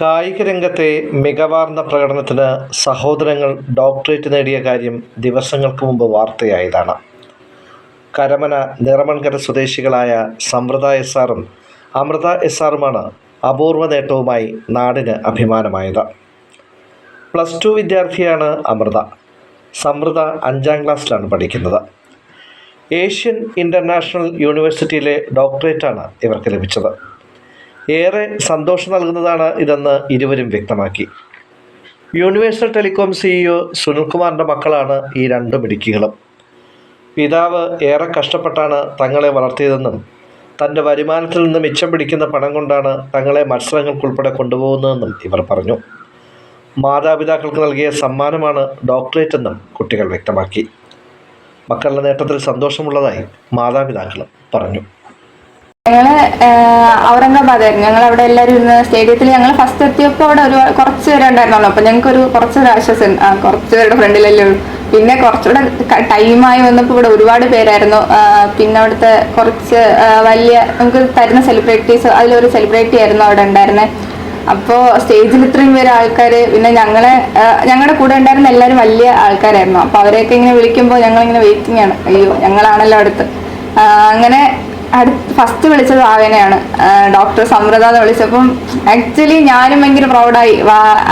കായിക രംഗത്തെ മികവാർന്ന പ്രകടനത്തിന് സഹോദരങ്ങൾ ഡോക്ടറേറ്റ് നേടിയ കാര്യം ദിവസങ്ങൾക്ക് മുമ്പ് വാർത്തയായതാണ്. കരമന നിറമൺകര സ്വദേശികളായ സമൃത എസ് ആറും അമൃത എസ് ആറുമാണ് അപൂർവ നേട്ടവുമായി നാടിന് അഭിമാനമായത്. പ്ലസ് ടു വിദ്യാർത്ഥിയാണ് അമൃത. സമൃത അഞ്ചാം ക്ലാസ്സിലാണ് പഠിക്കുന്നത്. ഏഷ്യൻ ഇന്റർനാഷണൽ യൂണിവേഴ്സിറ്റിയിലെ ഡോക്ടറേറ്റാണ് ഇവർക്ക് ലഭിച്ചത്. ഏറെ സന്തോഷം നൽകുന്നതാണ് ഇതെന്ന് ഇരുവരും വ്യക്തമാക്കി. യൂണിവേഴ്സൽ ടെലികോം സിഇഒ സുനിൽകുമാറിന്റെ മക്കളാണ് ഈ രണ്ട് മിടുക്കികളും. പിതാവ് ഏറെ കഷ്ടപ്പെട്ടാണ് തങ്ങളെ വളർത്തിയതെന്നും തന്റെ വരുമാനത്തിൽ നിന്ന് മിച്ചം പിടിക്കുന്ന പണം കൊണ്ടാണ് തങ്ങളെ മത്സരങ്ങൾക്കുൾപ്പെടെ കൊണ്ടുപോകുന്നതെന്നും ഇവർ പറഞ്ഞു. മാതാപിതാക്കൾക്ക് നൽകിയ സമ്മാനമാണ് ഡോക്ടറേറ്റ് എന്നും കുട്ടികൾ വ്യക്തമാക്കി. മക്കളുടെ നേട്ടത്തിൽ സന്തോഷമുള്ളതായി മാതാപിതാക്കളും പറഞ്ഞു. ഞങ്ങൾ ഔറംഗാബാദായിരുന്നു ഞങ്ങൾ അവിടെ എല്ലാവരും ഇരുന്ന് സ്റ്റേഡിയത്തിൽ ഞങ്ങൾ ഫസ്റ്റ് എത്തിയപ്പോൾ അവിടെ ഒരു കുറച്ച് പേരെ ഉണ്ടായിരുന്നുള്ളൂ. അപ്പൊ ഞങ്ങൾക്ക് ഒരു കുറച്ചൊരു ആശ്വാസം കുറച്ച് പേരുടെ ഫ്രണ്ടിലല്ലേ ഉള്ളൂ. പിന്നെ കുറച്ചുകൂടെ ടൈമായി വന്നപ്പോൾ ഇവിടെ ഒരുപാട് പേരായിരുന്നു. പിന്നെ അവിടുത്തെ കുറച്ച് വലിയ നമുക്ക് തരുന്ന സെലിബ്രിറ്റീസ് അതിലൊരു സെലിബ്രിറ്റി ആയിരുന്നു അവിടെ ഉണ്ടായിരുന്നത് അപ്പോൾ സ്റ്റേജിൽ ഇത്രയും പേര് ആൾക്കാർ പിന്നെ ഞങ്ങളെ ഞങ്ങളുടെ കൂടെ ഉണ്ടായിരുന്ന എല്ലാവരും വലിയ ആൾക്കാരായിരുന്നു. അപ്പോൾ അവരെയൊക്കെ ഇങ്ങനെ വിളിക്കുമ്പോൾ ഞങ്ങളിങ്ങനെ വെയിറ്റിംഗ് ആണ്. അയ്യോ ഞങ്ങളാണല്ലോ അടുത്ത്. അങ്ങനെ ഫസ്റ്റ് വിളിച്ചത് ആവേനെയാണ് ഡോക്ടർ സമൃത എന്ന് വിളിച്ചപ്പം ആക്ച്വലി ഞാനും ഭയങ്കര പ്രൗഡായി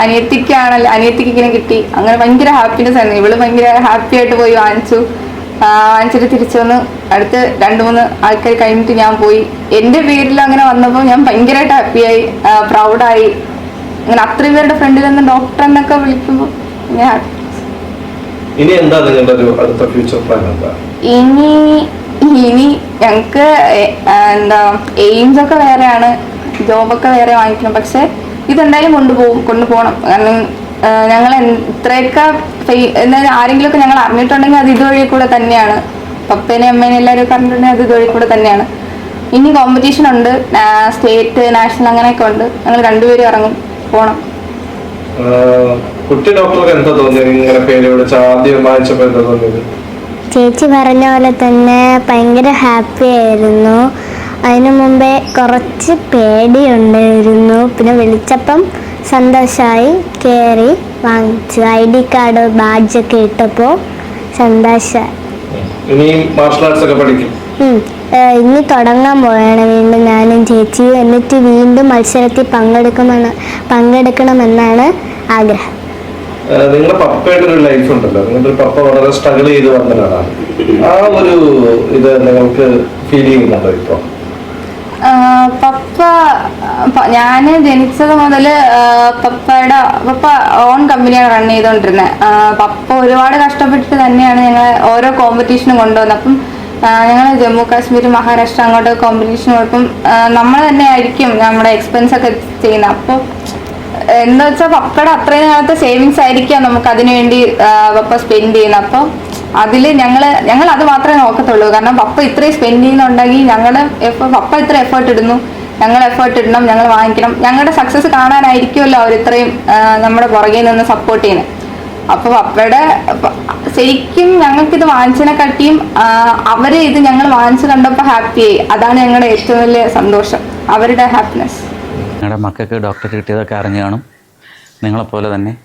അനിയത്തിക്കാണല്ലോ അനിയത്തിക്ക് ഇങ്ങനെ കിട്ടി. അങ്ങനെ ഭയങ്കര ഹാപ്പിനെസ് ആയിരുന്നു. ഇവൾ ഭയങ്കര ഹാപ്പി ആയിട്ട് പോയി വാങ്ങിച്ചു. വാങ്ങിച്ചിട്ട് തിരിച്ചു വന്ന് അടുത്ത് രണ്ട് മൂന്ന് ആൾക്കാർ കഴിഞ്ഞിട്ട് ഞാൻ പോയി. എന്റെ പേരിൽ അങ്ങനെ വന്നപ്പോൾ ഞാൻ ഭയങ്കരമായിട്ട് ഹാപ്പിയായി പ്രൗഡായി അങ്ങനെ അത്രയും പേരുടെ ഫ്രണ്ടിൽ നിന്ന് ഡോക്ടർ എന്നൊക്കെ വിളിക്കുമ്പോൾ ഞാൻ ഇനി എന്താ നിങ്ങളുടെ ഒരു അടുത്ത ഫ്യൂച്ചർ പ്ലാൻ എന്താ? ഇനി ഇനി ഞങ്ങൾക്ക് എന്താ എയിംസ് ഒക്കെ വേറെയാണ് ജോബൊക്കെ വേറെ വാങ്ങിക്കണം. പക്ഷെ ഇതെന്തായാലും കൊണ്ടുപോകും കൊണ്ടുപോകണം. കാരണം ഞങ്ങൾ ഇത്രയൊക്കെ ആരെങ്കിലുമൊക്കെ ഞങ്ങൾ അറിഞ്ഞിട്ടുണ്ടെങ്കിൽ അത് ഇതുവഴി കൂടെ തന്നെയാണ്. പപ്പേനെ അമ്മേനെ എല്ലാവരും പറഞ്ഞിട്ടുണ്ടെങ്കിൽ അത് ഇതുവഴി കൂടെ തന്നെയാണ്. ഇനി കോമ്പറ്റീഷൻ ഉണ്ട്. സ്റ്റേറ്റ് നാഷണൽ അങ്ങനെയൊക്കെ ഉണ്ട്. ഞങ്ങൾ രണ്ടുപേരും ഇറങ്ങും ആഹ് കുട്ടി ഡോക്ടർക്ക് എന്താ തോന്നിയത്? ഇങ്ങനെ പേര് വിളിച്ച ആദ്യം വായിച്ചപ്പോ എന്താ തോന്നിയത്? ചേച്ചി പറഞ്ഞ പോലെ തന്നെ ഭയങ്കര ഹാപ്പി ആയിരുന്നു. അതിനു മുമ്പേ കുറച്ച് പേടിയുണ്ടായിരുന്നു. പിന്നെ വിളിച്ചപ്പം സന്തോഷമായി കയറി വാങ്ങിച്ചു. ഐ ഡി കാർഡ് ബാഡ്ജൊക്കെ ഇട്ടപ്പോൾ സന്തോഷമായി ഇനി തുടങ്ങാൻ പോവാണ് വീണ്ടും ഞാനും ചേച്ചിയും. എന്നിട്ട് വീണ്ടും മത്സരത്തിൽ പങ്കെടുക്കുമെന്ന് പങ്കെടുക്കണമെന്നാണ് ആഗ്രഹം. നിങ്ങളുടെ പപ്പയുടെ ഒരു ലൈഫ് ഉണ്ടല്ലോ. നിങ്ങളുടെ പപ്പ വളരെ സ്ട്രഗിൾ ചെയ്ത് വന്നതാണ് ആ ഒരു ഇത് നിങ്ങൾക്ക് ഫീൽ ചെയ്യുന്നുണ്ടോ ഇപ്പൊ? പപ്പ ഞാൻ ജനിച്ചത് മുതൽ പപ്പയുടെ പപ്പ ഓൺ കമ്പനിയാണ് റൺ ചെയ്തുകൊണ്ടിരുന്നത് പപ്പ ഒരുപാട് കഷ്ടപ്പെട്ടിട്ട് തന്നെയാണ് ഞങ്ങൾ ഓരോ കോമ്പറ്റീഷനും കൊണ്ടുവന്നത് അപ്പം ഞങ്ങൾ ജമ്മു കാശ്മീർ മഹാരാഷ്ട്ര അങ്ങോട്ട് കോമ്പറ്റീഷൻ പോയപ്പം നമ്മൾ തന്നെ ആയിരിക്കും നമ്മുടെ എക്സ്പെൻസ് ഒക്കെ ചെയ്യുന്നത് അപ്പോൾ എന്താ വെച്ചാൽ പപ്പയുടെ അത്രയും കാലത്തെ സേവിങ്സ് ആയിരിക്കാം നമുക്ക് അതിനുവേണ്ടി പപ്പ സ്പെൻഡ് ചെയ്യുന്നത്. അപ്പൊ അതിൽ ഞങ്ങൾ ഞങ്ങൾ അത് മാത്രമേ നോക്കത്തുള്ളൂ. കാരണം പപ്പ ഇത്രയും സ്പെൻഡ് ചെയ്യുന്നുണ്ടെങ്കിൽ ഞങ്ങൾ പപ്പ ഇത്ര എഫേർട്ട് ഇടുന്നു. ഞങ്ങൾ എഫേർട്ട് ഇടണം ഞങ്ങൾ വാങ്ങിക്കണം. ഞങ്ങളുടെ സക്സസ് കാണാനായിരിക്കുമല്ലോ അവർ ഇത്രയും നമ്മുടെ പുറകെ നിന്ന് സപ്പോർട്ട് ചെയ്യുന്നത്. അപ്പൊ പപ്പയുടെ ശരിക്കും ഞങ്ങൾക്ക് ഇത് വാങ്ങിച്ചതിനെ കാട്ടിയും അവരെ ഇത് ഞങ്ങൾ വാങ്ങിച്ചു കണ്ടപ്പോൾ ഹാപ്പിയായി അതാണ് ഞങ്ങളുടെ ഏറ്റവും വലിയ സന്തോഷം. അവരുടെ ഹാപ്പിനെസ് ഞങ്ങളുടെ മക്കൾക്ക് ഡോക്ടറേറ്റ് കിട്ടിയതൊക്കെ അറിഞ്ഞു കാണും. നിങ്ങളെപ്പോലെ തന്നെ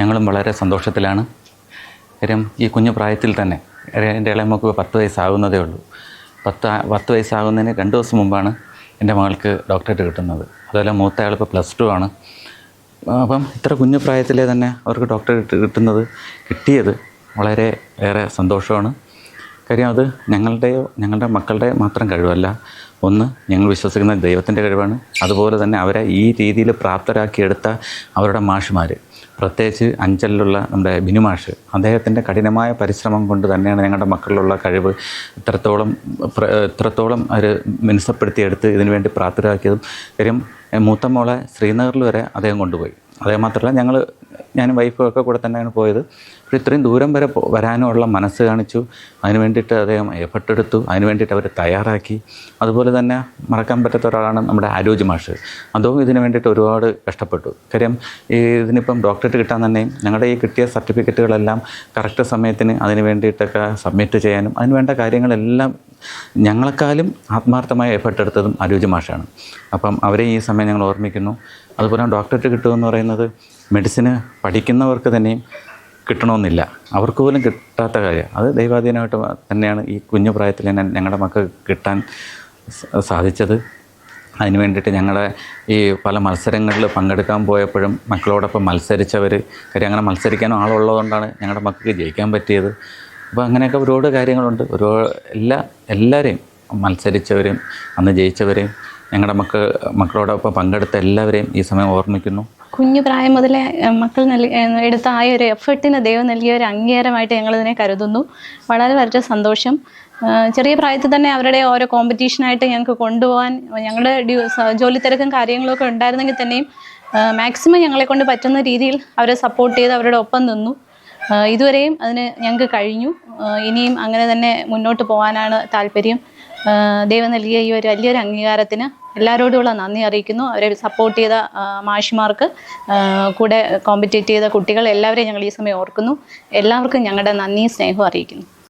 ഞങ്ങളും വളരെ സന്തോഷത്തിലാണ്. കാര്യം ഈ കുഞ്ഞു പ്രായത്തിൽ തന്നെ എന്റെ ഇളയമക്ക് പത്ത് വയസ്സാകുന്നതേ ഉള്ളൂ. പത്ത് പത്ത് വയസ്സാകുന്നതിന് രണ്ട് ദിവസം മുമ്പാണ് എന്റെ മകൾക്ക് ഡോക്ടറേറ്റ് കിട്ടുന്നത്. അതുപോലെ മൂത്ത ആളിപ്പോൾ പ്ലസ് ടു ആണ്. അപ്പം ഇത്ര കുഞ്ഞു പ്രായത്തിലെ തന്നെ അവർക്ക് ഡോക്ടറേറ്റ് കിട്ടുന്നത് കിട്ടിയത് വളരെ ഏറെ സന്തോഷമാണ്. കാര്യം അത് ഞങ്ങളുടെയോ ഞങ്ങളുടെ മക്കളുടെ മാത്രം കഴിവല്ല. ഒന്ന് ഞങ്ങൾ വിശ്വസിക്കുന്ന ദൈവത്തിന്റെ കഴിവാണ്. അതുപോലെ തന്നെ അവരെ ഈ രീതിയിൽ പ്രാപ്തരാക്കിയെടുത്ത അവരുടെ മാഷുമാർ പ്രത്യേകിച്ച് അഞ്ചലിലുള്ള നമ്മുടെ ബിനുമാഷ് അദ്ദേഹത്തിന്റെ കഠിനമായ പരിശ്രമം കൊണ്ട് തന്നെയാണ് ഞങ്ങളുടെ മക്കളിലുള്ള കഴിവ് ഇത്രത്തോളം ഇത്രത്തോളം അവർ മിനുസപ്പെടുത്തിയെടുത്ത് ഇതിനു വേണ്ടി പ്രാപ്തരാക്കിയതും. കാര്യം മൂത്ത ശ്രീനഗറിൽ വരെ അദ്ദേഹം കൊണ്ടുപോയി. അതേ മാത്രമല്ല ഞങ്ങൾ ഞാനും വൈഫും ഒക്കെ കൂടെ തന്നെയാണ് പോയത്. അപ്പോൾ ഇത്രയും ദൂരം വരെ വരാനുള്ള മനസ്സ് കാണിച്ചു. അതിന് വേണ്ടിയിട്ട് അദ്ദേഹം എഫർട്ട് എടുത്തു അതിന് വേണ്ടിയിട്ട് അവർ തയ്യാറാക്കി. അതുപോലെ തന്നെ മറക്കാൻ പറ്റാത്ത ഒരാളാണ് നമ്മുടെ ആരോഗ്യ മാഷ്. അതും ഇതിന് വേണ്ടിയിട്ട് ഒരുപാട് കഷ്ടപ്പെട്ടു. കാര്യം ഈ ഇതിനിപ്പം ഡോക്ടറേറ്റ് കിട്ടാൻ തന്നെ ഞങ്ങളുടെ ഈ കിട്ടിയ സർട്ടിഫിക്കറ്റുകളെല്ലാം കറക്റ്റ് സമയത്തിന് അതിന് വേണ്ടിയിട്ടൊക്കെ സബ്മിറ്റ് ചെയ്യാനും അതിന് വേണ്ട കാര്യങ്ങളെല്ലാം ഞങ്ങളെക്കാളും ആത്മാർത്ഥമായ എഫർട്ട് എടുത്തതും ആരോഗ്യ മാഷാണ്. അപ്പം അവരെ ഈ സമയം ഞങ്ങൾ ഓർമ്മിക്കുന്നു. അതുപോലെ ഡോക്ടറേറ്റ് കിട്ടുമെന്ന് പറയുന്നത് മെഡിസിന് പഠിക്കുന്നവർക്ക് തന്നെയും കിട്ടണമെന്നില്ല. അവർക്ക് പോലും കിട്ടാത്ത കാര്യം. അത് ദൈവാധീനമായിട്ട് തന്നെയാണ് ഈ കുഞ്ഞു പ്രായത്തിൽ തന്നെ ഞങ്ങളുടെ മക്കൾക്ക് കിട്ടാൻ സാധിച്ചത്. അതിന് വേണ്ടിയിട്ട് ഞങ്ങളുടെ ഈ പല മത്സരങ്ങളിൽ പങ്കെടുക്കാൻ പോയപ്പോഴും മക്കളോടൊപ്പം മത്സരിച്ചവർ കാര്യം അങ്ങനെ മത്സരിക്കാനും ആളുള്ളതുകൊണ്ടാണ് ഞങ്ങളുടെ മക്കൾക്ക് ജയിക്കാൻ പറ്റിയത്. അപ്പോൾ അങ്ങനെയൊക്കെ ഒരുപാട് കാര്യങ്ങളുണ്ട്. ഒരു എല്ലാ എല്ലാവരെയും മത്സരിച്ചവരെയും അന്ന് ജയിച്ചവരെയും ഞങ്ങളുടെ മക്കൾ മക്കളോടൊപ്പം പങ്കെടുത്ത എല്ലാവരെയും ഈ സമയം ഓർമ്മിക്കുന്നു. കുഞ്ഞു പ്രായം മുതലേ മക്കൾ നൽകി എടുത്ത ആ ഒരു എഫേർട്ടിന് ദൈവം നൽകിയ ഒരു അംഗീകാരമായിട്ട് ഞങ്ങളിതിനെ കരുതുന്നു. വളരെ വളരെ സന്തോഷം. ചെറിയ പ്രായത്തിൽ തന്നെ അവരുടെ ഓരോ കോമ്പറ്റീഷനായിട്ട് ഞങ്ങൾക്ക് കൊണ്ടുപോകാൻ ഞങ്ങളുടെ ഡ്യൂ ജോലി തിരക്കും കാര്യങ്ങളൊക്കെ ഉണ്ടായിരുന്നെങ്കിൽ തന്നെയും മാക്സിമം ഞങ്ങളെ കൊണ്ട് പറ്റുന്ന രീതിയിൽ അവരെ സപ്പോർട്ട് ചെയ്ത് അവരുടെ ഒപ്പം നിന്നു. ഇതുവരെയും അതിന് ഞങ്ങൾക്ക് കഴിഞ്ഞു. ഇനിയും അങ്ങനെ തന്നെ മുന്നോട്ട് പോകാനാണ് താല്പര്യം. ദൈവം നൽകിയ ഈ ഒരു വലിയൊരു അംഗീകാരത്തിന് എല്ലാവരോടുമുള്ള നന്ദി അറിയിക്കുന്നു. അവരെ സപ്പോർട്ട് ചെയ്ത മാഷിമാർക്ക് കൂടെ കോമ്പറ്റേറ്റ് ചെയ്ത കുട്ടികൾ എല്ലാവരെയും ഞങ്ങൾ ഈ സമയം ഓർക്കുന്നു. എല്ലാവർക്കും ഞങ്ങളുടെ നന്ദിയും സ്നേഹവും അറിയിക്കുന്നു.